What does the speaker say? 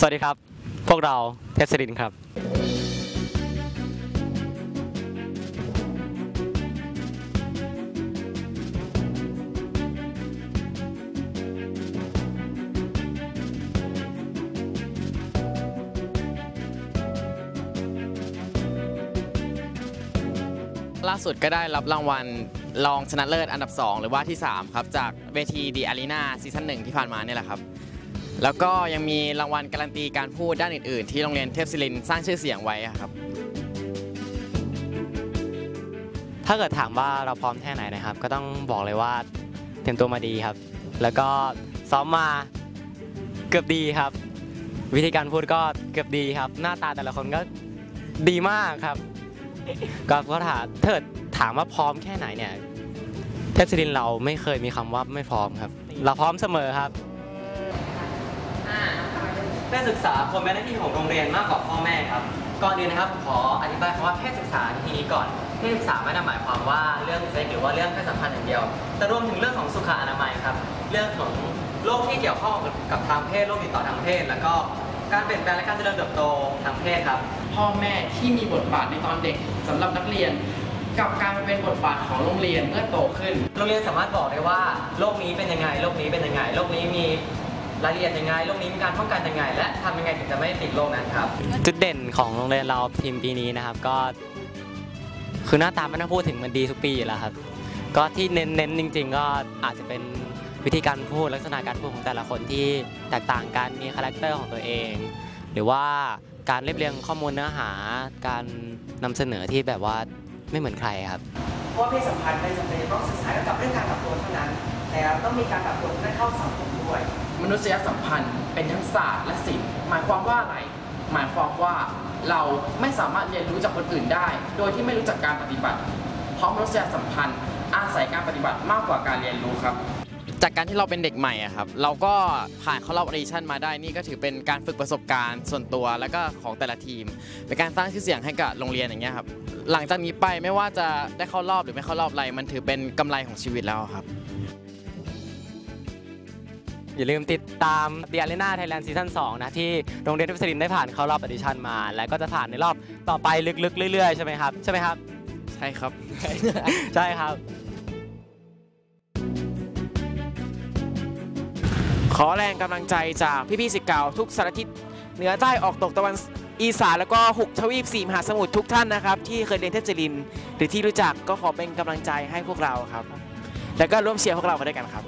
สวัสดีครับ พวกเราเทพศรินครับ ล่าสุดก็ได้รับรางวัลรองชนะเลิศอันดับ 2 หรือว่าที่ 3 ครับ จากเวทีดีอารีนาซีซั่นหนึ่งที่ผ่านมาเนี่ยแหละครับ แล้วก็ยังมีรางวัลการันตีการพูดด้านอื่นๆ ที่โรงเรียนเทพศิรินสร้างชื่อเสียงไว้ครับ ถ้าเกิดถามว่าเราพร้อมแค่ไหนนะครับ ก็ต้องบอกเลยว่าเตรียมตัวมาดีครับ แล้วก็ซ้อมมาเกือบดีครับ วิธีการพูดก็เกือบดีครับ หน้าตาแต่ละคนก็ดีมากครับ ก็ก็ถามเถิดถามว่าพร้อมแค่ไหนเนี่ยเทพศิรินเราไม่เคยมีคำว่าไม่พร้อมครับ เราพร้อมเสมอครับ เพศศึกษาควรเป็นหน้าที่ของโรงเรียนมากกว่าพ่อแม่ครับ ก่อนอื่นนะครับขออธิบายคำว่าเพศศึกษาในทีนี้ก่อนเพศศึกษาไม่ได้หมายความว่าเรื่องเซ็กหรือว่าเรื่องเพศสัมพันธ์อย่างเดียว แต่รวมถึงเรื่องของสุขอนามัยครับ เรื่องของโรคที่เกี่ยวข้องกับทางเพศโรคติดต่อทางเพศ แล้วก็การเปลี่ยนแปลงและการเจริญเติบโตทางเพศครับ พ่อแม่ที่มีบทบาทในตอนเด็กสำหรับนักเรียน กับการมาเป็นบทบาทของโรงเรียนเมื่อโตขึ้น โรงเรียนสามารถบอกได้ว่าโรคนี้เป็นยังไงโรคนี้เป็นยังไงโรคนี้มี รายละเอียดยังไงโรคนี้มีการป้องกันยังไง และทำยังไงถึงจะไม่ติดโรคนั้นครับ จุดเด่นของโรงเรียนเราทีมปีนี้นะครับก็ คือหน้าตาไม่ต้องพูดถึงมันดีทุกปีอยู่แล้วครับ ก็ที่เน้นๆจริง ๆ ก็อาจจะเป็นวิธีการพูดลักษณะการพูดของแต่ละคนที่แตกต่างกันมีคาแรคเตอร์ของตัวเอง หรือว่าการเรียบเรียงข้อมูลเนื้อหาการนำเสนอที่แบบว่าไม่เหมือนใครครับ เพราะว่าเพศสัมพันธ์ไม่จำเป็นจะต้องศึกษาเกี่ยวกับเรื่องการปรับตัวเท่านั้น แต่ต้องมีการปรับตัวเพื่อเข้าสังคมด้วยม นุษยสัมพันธ์เป็นทั้งศาสตร์และศิลป์หมายความว่าอะไร หมายความว่าเราไม่สามารถเรียนรู้จากคนอื่นได้ โดยที่ไม่รู้จักการปฏิบัติ เพราะมนุษยสัมพันธ์ อาศัยการปฏิบัติมากกว่าการเรียนรู้ครับ จากการที่เราเป็นเด็กใหม่อะครับ เราก็ผ่านเข้ารอบออดิชั่นมาได้นี่ก็ถือเป็นการฝึกประสบการณ์ส่วนตัวแล้วก็ของแต่ละทีม เป็นการสร้างชื่อเสียงให้กับโรงเรียนอย่างเงี้ยครับ หลังจากนี้ไปไม่ว่าจะได้เข้ารอบหรือไม่เข้ารอบอะไรมันถือเป็นกำไรของชีวิตแล้วครับ อย่าลืมติดตาม The Arena Thailand Season 2นะที่โรงเรียนเทพศิรินทร์ได้ผ่านเข้ารอบออดิชั่นมา แล้วก็จะผ่านในรอบต่อไปลึกๆ เรื่อยๆ ใช่ไหมครับใช่ไหมครับ ใช่ครับ ใช่ครับ ขอแรงกำลังใจจากพี่ๆสิทธิ์เก่าทุกสารทิศเหนือใต้ออกตกตะวันอีสานแล้วก็หกทวีปสี่มหาสมุทรทุกท่านนะครับ ที่เคยเรียนเทพศิรินทร์หรือที่รู้จักก็ขอเป็นกำลังใจให้พวกเราครับ แล้วก็ร่วมเชียร์พวกเราไปด้วยกันครับ